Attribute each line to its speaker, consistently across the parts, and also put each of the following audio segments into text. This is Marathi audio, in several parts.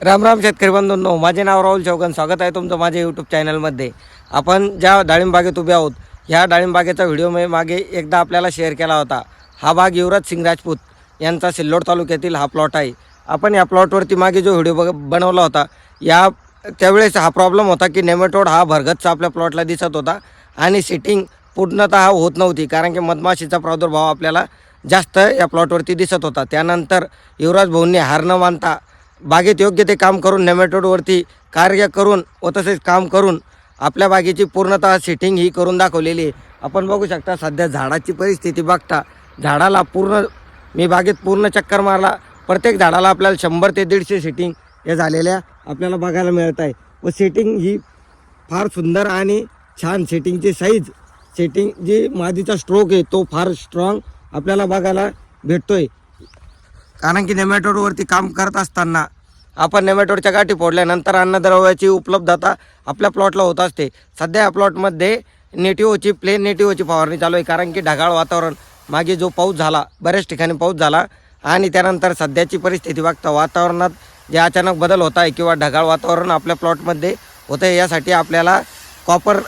Speaker 1: राम राम शेतकरी बंधूंनो माझे नाव राहुल चौगन. स्वागत आहे तुमचं माझ्या यूट्यूब चॅनलमध्ये आपण ज्या डाळिंबागेत उभे आहोत ह्या डाळिंबागेचा व्हिडिओ मी मागे एकदा आपल्याला शेअर केला होता. हा भाग युवराज सिंग राजपूत यांचा सिल्लोड तालुक्यातील हा प्लॉट आहे. आपण या प्लॉटवरती मागे जो व्हिडिओ ब बनवला होता या त्यावेळेस हा प्रॉब्लेम होता की नेमेटोड हा भरगतचा आपल्या प्लॉटला दिसत होता आणि सिटिंग पूर्णतः होत नव्हती कारण की मधमाशीचा प्रादुर्भाव आपल्याला जास्त या प्लॉटवरती दिसत होता. त्यानंतर युवराज भाऊंनी हार न मानता बागेत योग्य ते काम करून नेमॅटोडवरती कार्य करून व तसेच काम करून आपल्या बागेची पूर्णतः सेटिंग ही करून दाखवलेली आहे. आपण बघू शकता सध्या झाडाची परिस्थिती बघता. झाडाला पूर्ण मी बागेत पूर्ण चक्कर मारला. प्रत्येक झाडाला आपल्याला शंभर ते दीडशे सेटिंग या झालेल्या आपल्याला बघायला मिळत आहे. व सेटिंग ही फार सुंदर आणि छान सेटिंगची साईज सेटिंग जी मादीचा स्ट्रोक आहे तो फार स्ट्रॉंग आपल्याला बघायला भेटतोय. कारण की नेमॅटोडवरती काम करत असताना आपण नेमॅटोडच्या गाठी फोडल्यानंतर अन्नद्रव्याची उपलब्धता आपल्या प्लॉटला होत असते. सध्या या प्लॉटमध्ये नेटिओची प्लेन नेटिओची फवारणी चालू आहे कारण की ढगाळ वातावरण. मागे जो पाऊस झाला बऱ्याच ठिकाणी पाऊस झाला आणि त्यानंतर सध्याची परिस्थिती बघता वातावरणात जे अचानक बदल होत आहे किंवा ढगाळ वातावरण आपल्या प्लॉटमध्ये होतं आहे यासाठी आपल्याला कॉपर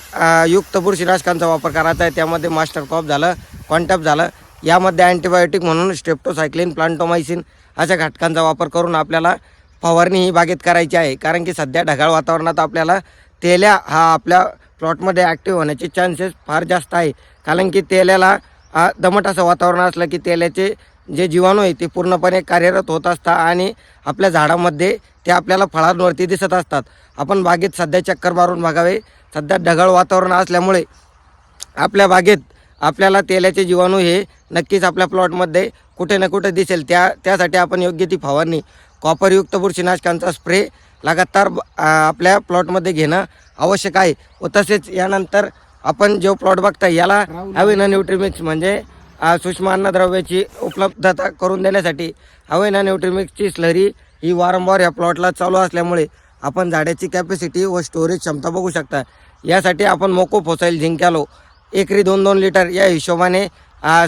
Speaker 1: युक्त बुरशीनाशकांचा वापर करायचा आहे. त्यामध्ये मास्टर कॉप झालं कॉन्टॅप झालं यामध्ये अँटीबायोटिक म्हणून स्ट्रेप्टोसायक्लिन प्लांटोमायसिन अशा घटकांचा वापर करून आपल्याला फवारणी ही बागेत करायची आहे. कारण की सध्या ढगाळ वातावरणात आपल्याला तेल्या हा आपल्या प्लॉटमध्ये ॲक्टिव्ह होण्याचे चान्सेस फार जास्त आहे. कारण की तेल्याला दमट असं वातावरण असलं की तेल्याचे जे जीवाणू आहे ते पूर्णपणे कार्यरत होत असतात आणि आपल्या झाडामध्ये ते आपल्याला फळांवरती दिसत असतात. आपण बागेत सध्या चक्कर मारून बघावे. सध्या ढगाळ वातावरण असल्यामुळे आपल्या बागेत आपल्याला तेलाचे जीवाणू हे नक्कीच आपल्या प्लॉटमध्ये कुठे ना कुठे दिसेल. त्या त्यासाठी आपण योग्य ती फवारणी कॉपरयुक्त बुरशीनाशकांचा स्प्रे लगातार आपल्या प्लॉटमध्ये घेणं आवश्यक आहे. व तसेच यानंतर आपण जो प्लॉट बघताय याला हवेना न्यूट्रिमिक्स म्हणजे सूक्ष्म अन्नद्रव्याची उपलब्धता करून देण्यासाठी हवेना न्यूट्रिमिक्सची स्लरी ही वारंवार या प्लॉटला चालू असल्यामुळे आपण झाडाची कॅपॅसिटी व स्टोरेज क्षमता बघू शकता. यासाठी आपण मोको फोसाईल झिंक्यालो एकरी दोन दोन लिटर या हिशोबाने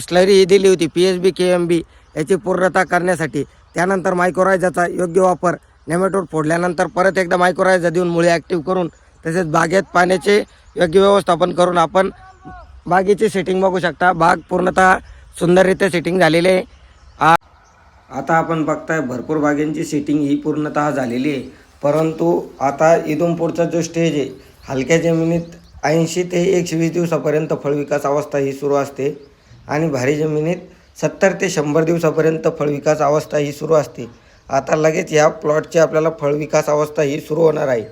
Speaker 1: स्लरी ही दिली होती P H B K M B याची पूर्णता करण्यासाठी. त्यानंतर मायक्रोरायझाचा योग्य वापर नेमॅटोड फोडल्यानंतर परत एकदा मायक्रोरायझा देऊन मुळे ॲक्टिव्ह करून तसेच बागेत पाण्याचे योग्य व्यवस्थापन करून आपण बागेची सेटिंग बघू शकता. बाग पूर्णतः सुंदररित्या सेटिंग झालेली आहे. आ- आता आपण बघताय भरपूर बागेंची सेटिंग ही पूर्णतः झालेली आहे. परंतु आता इथून पुढचा जो स्टेज आहे हलक्या जमिनीत ऐंशी ते एकशे वीस दिवसापर्यंत फळविकास अवस्था ही सुरू असते आणि भारी जमिनीत सत्तर ते शंभर दिवसापर्यंत फळविकास अवस्था ही सुरू असते. आता लगेच ह्या प्लॉटची आपल्याला फळविकास अवस्था ही सुरू होणार आहे.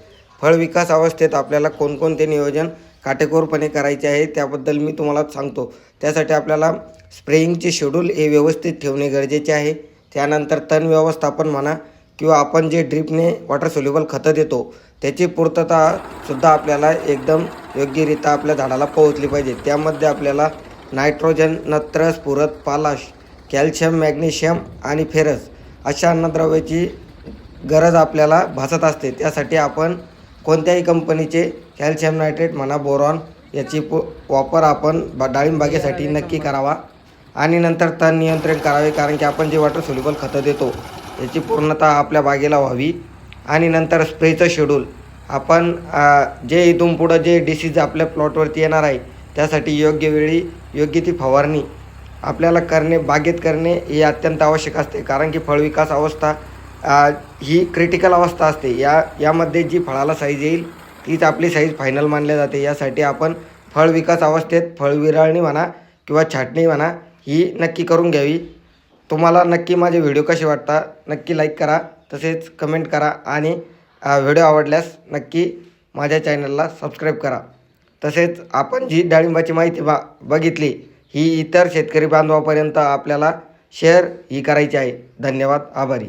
Speaker 1: फळविकास अवस्थेत आपल्याला कोणकोणते नियोजन काटेकोरपणे करायचे आहे त्याबद्दल मी तुम्हाला सांगतो. त्यासाठी आपल्याला स्प्रेइंगचे शेड्यूल हे व्यवस्थित ठेवणे गरजेचे आहे. त्यानंतर तण व्यवस्थापन म्हणा किंवा आपण जे ड्रीपने वॉटर सोल्युबल खतं देतो त्याची पूर्तता सुद्धा आपल्याला एकदम योग्यरित्या आपल्या झाडाला पोहोचली पाहिजे. त्यामध्ये आपल्याला नायट्रोजन नत्र स्फुरत पालाश कॅल्शियम मॅग्नेशियम आणि फेरस अशा अन्नद्रव्याची गरज आपल्याला भासत असते. त्यासाठी आपण कोणत्याही कंपनीचे कॅल्शियम नायट्रेट म्हणा बोरॉन याची पु वापर आपण बा डाळिंब बागेसाठी नक्की करावा. आणि नंतर तण नियंत्रण करावे कारण की आपण जे वॉटर सोल्युबल खतं देतो याची पूर्णतः आपल्या बागेला व्हावी. आणि नंतर स्प्रेचं शेड्यूल आपण जे इथून पुढं जे डिसीज आपल्या प्लॉटवरती येणार आहे त्यासाठी योग्य वेळी योग्य ती फवारणी आपल्याला करणे बागेत करणे हे अत्यंत आवश्यक असते. कारण की फळविकास अवस्था ही क्रिटिकल अवस्था असते. या यामध्ये जी फळाला साईज येईल तीच आपली साईज फायनल मानल्या जाते. यासाठी आपण फळ विकास अवस्थेत फळ विरळणी म्हणा किंवा छाटणी म्हणा ही नक्की करून घ्यावी. तुम्हाला नक्की माझे व्हिडिओ कसे वाटतात नक्की लाईक करा. तसेच कमेंट करा आणि व्हिडिओ आवडल्यास नक्की माझ्या चॅनलला सबस्क्राईब करा. तसेच आपण जी डाळिंबाची माहिती बा बघितली ही इतर शेतकरी बांधवापर्यंत आपल्याला शेअर ही करायची आहे. धन्यवाद आभारी.